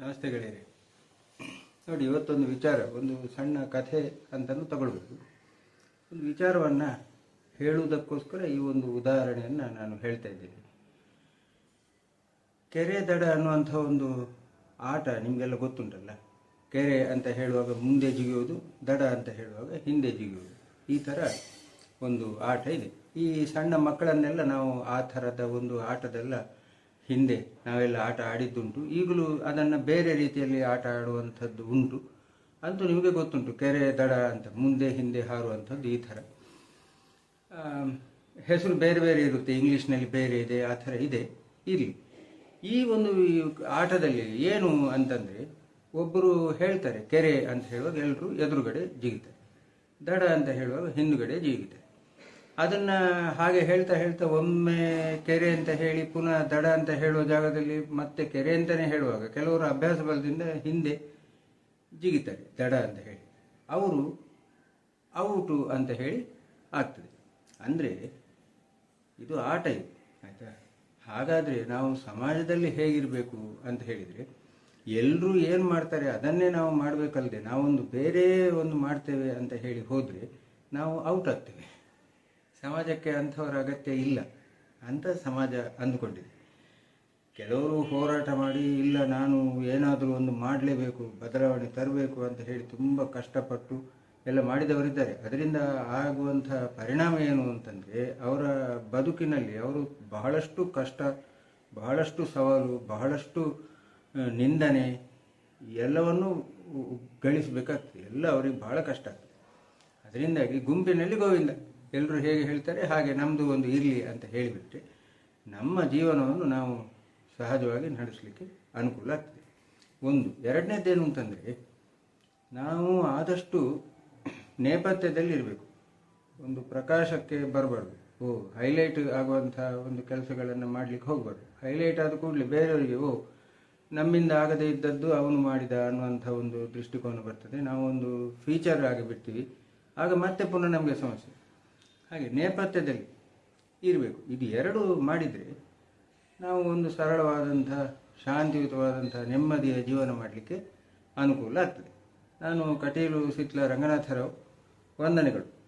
ನಮಸ್ತೆ ಗೆಳೆಯರೆ ನೋಡಿ, ಇವತ್ತೊಂದು ವಿಚಾರ, ಒಂದು ಸಣ್ಣ ಕಥೆ ಅಂತಲೂ ತಗೊಳ್ಬೋದು ಒಂದು ವಿಚಾರವನ್ನು ಹೇಳುವುದಕ್ಕೋಸ್ಕರ ಈ ಒಂದು ಉದಾಹರಣೆಯನ್ನು ನಾನು ಹೇಳ್ತಾ ಇದ್ದೀನಿ. ಕೆರೆ ದಡ ಅನ್ನುವಂಥ ಒಂದು ಆಟ ನಿಮಗೆಲ್ಲ ಗೊತ್ತುಂಟಲ್ಲ? ಕೆರೆ ಅಂತ ಹೇಳುವಾಗ ಮುಂದೆ ಜಿಗಿಯೋದು ದಡ ಅಂತ ಹೇಳುವಾಗ ಹಿಂದೆ ಜಿಗಿಯೋದು ಈ ಥರ ಒಂದು ಆಟ ಇದೆ. ಈ ಸಣ್ಣ ಮಕ್ಕಳನ್ನೆಲ್ಲ ನಾವು ಆ ಥರದ ಒಂದು ಆಟದೆಲ್ಲ ಹಿಂದೆ ನಾವೆಲ್ಲ ಆಟ ಆಡಿದ್ದುಂಟು. ಈಗಲೂ ಅದನ್ನು ಬೇರೆ ರೀತಿಯಲ್ಲಿ ಆಟ ಆಡುವಂಥದ್ದು ಉಂಟು. ಅಂತೂ ನಿಮಗೆ ಗೊತ್ತುಂಟು, ಕೆರೆ, ದಡ ಅಂತ, ಮುಂದೆ, ಹಿಂದೆ ಹಾರುವಂಥದ್ದು ಈ ಥರ. ಹೆಸರು ಬೇರೆ ಬೇರೆ ಇರುತ್ತೆ, ಇಂಗ್ಲೀಷ್ನಲ್ಲಿ ಬೇರೆ ಇದೆ, ಆ ಥರ ಇದೆ, ಇರಲಿ. ಈ ಒಂದು ಆಟದಲ್ಲಿ ಏನು ಅಂತಂದರೆ, ಒಬ್ಬರು ಹೇಳ್ತಾರೆ, ಕೆರೆ ಅಂತ ಹೇಳುವಾಗ ಎಲ್ಲರೂ ಎದುರುಗಡೆ ಜಿಗಿತಾರೆ. ದಡ ಅಂತ ಹೇಳುವಾಗ ಹಿಂದುಗಡೆ ಜಿಗಿತಾರೆ. ಅದನ್ನು ಹಾಗೆ ಹೇಳ್ತಾ ಹೇಳ್ತಾ ಒಮ್ಮೆ ಕೆರೆ ಅಂತ ಹೇಳಿ, ಪುನಃ ದಡ ಅಂತ ಹೇಳುವ ಜಾಗದಲ್ಲಿ ಮತ್ತೆ ಕೆರೆ ಅಂತಲೇ ಹೇಳುವಾಗ ಕೆಲವರು ಅಭ್ಯಾಸ ಬಲದಿಂದ ಹಿಂದೆ ಜಿಗಿತಾರೆ, ದಡ ಅಂತ ಹೇಳಿ. ಅವರು ಔಟು ಅಂತ ಹೇಳಿ ಆಗ್ತದೆ. ಅಂದರೆ ಇದು ಆಟ ಇದು, ಆಯಿತಾ? ಹಾಗಾದರೆ ನಾವು ಸಮಾಜದಲ್ಲಿ ಹೇಗಿರಬೇಕು ಅಂತ ಹೇಳಿದರೆ ಎಲ್ಲರೂ ಏನು ಮಾಡ್ತಾರೆ ಅದನ್ನೇ ನಾವು ಮಾಡಬೇಕಲ್ಲದೆ ನಾವೊಂದು ಬೇರೆ ಒಂದು ಮಾಡ್ತೇವೆ ಅಂತ ಹೇಳಿ ಹೋದರೆ ನಾವು ಔಟ್ ಆಗ್ತೇವೆ. ಸಮಾಜಕ್ಕೆ ಅಂಥವರ ಅಗತ್ಯ ಇಲ್ಲ ಅಂತ ಸಮಾಜ ಅಂದುಕೊಂಡಿದೆ. ಕೆಲವರು ಹೋರಾಟ ಮಾಡಿ, ಇಲ್ಲ ನಾನು ಏನಾದರೂ ಒಂದು ಮಾಡಲೇಬೇಕು, ಬದಲಾವಣೆ ತರಬೇಕು ಅಂತ ಹೇಳಿ ತುಂಬ ಕಷ್ಟಪಟ್ಟು ಎಲ್ಲ ಮಾಡಿದವರಿದ್ದಾರೆ. ಅದರಿಂದ ಆಗುವಂಥ ಪರಿಣಾಮ ಏನು ಅಂತಂದರೆ, ಅವರ ಬದುಕಿನಲ್ಲಿ ಅವರು ಬಹಳಷ್ಟು ಕಷ್ಟ, ಬಹಳಷ್ಟು ಸವಾಲು, ಬಹಳಷ್ಟು ನಿಂದನೆ ಎಲ್ಲವನ್ನೂ ಗಳಿಸಬೇಕಾಗ್ತದೆ. ಎಲ್ಲ ಅವರಿಗೆ ಬಹಳ ಕಷ್ಟ ಆಗ್ತದೆ. ಅದರಿಂದಾಗಿ ಗುಂಪಿನಲ್ಲಿ ಗೋವಿಂದ. ಎಲ್ಲರೂ ಹೇಗೆ ಹೇಳ್ತಾರೆ, ಹಾಗೆ ನಮ್ಮದು ಒಂದು ಇರಲಿ ಅಂತ ಹೇಳಿಬಿಟ್ರೆ ನಮ್ಮ ಜೀವನವನ್ನು ನಾವು ಸಹಜವಾಗಿ ನಡೆಸಲಿಕ್ಕೆ ಅನುಕೂಲ ಆಗ್ತದೆ. ಒಂದು. ಎರಡನೇದೇನು ಅಂತಂದರೆ, ನಾವು ಆದಷ್ಟು ನೇಪಥ್ಯದಲ್ಲಿ ಇರಬೇಕು. ಒಂದು ಪ್ರಕಾಶಕ್ಕೆ ಬರಬಾರ್ದು. ಓ, ಹೈಲೈಟ್ ಆಗುವಂಥ ಒಂದು ಕೆಲಸಗಳನ್ನು ಮಾಡಲಿಕ್ಕೆ ಹೋಗಬಾರ್ದು. ಹೈಲೈಟ್ ಆದ ಕೂಡಲೇ ಬೇರೆಯವರಿಗೆ, ಓ, ನಮ್ಮಿಂದ ಆಗದೇ ಇದ್ದದ್ದು ಅವನು ಮಾಡಿದ ಅನ್ನುವಂಥ ಒಂದು ದೃಷ್ಟಿಕೋನ ಬರ್ತದೆ. ನಾವು ಒಂದು ಫೀಚರ್ ಆಗಿಬಿಡ್ತೀವಿ. ಆಗ ಮತ್ತೆ ಪುನಃ ನಮಗೆ ಸಮಸ್ಯೆ. ಹಾಗೆ ನೇಪಥ್ಯದಲ್ಲಿ ಇರಬೇಕು. ಇದು ಎರಡು ಮಾಡಿದರೆ ನಾವು ಒಂದು ಸರಳವಾದಂಥ, ಶಾಂತಿಯುತವಾದಂಥ, ನೆಮ್ಮದಿಯ ಜೀವನ ಮಾಡಲಿಕ್ಕೆ ಅನುಕೂಲ ಆಗ್ತದೆ. ನಾನು ಕಟೀಲು ಸಿತ್ಲ ರಂಗನಾಥರಾವ್ ವಂದನೆಗಳು.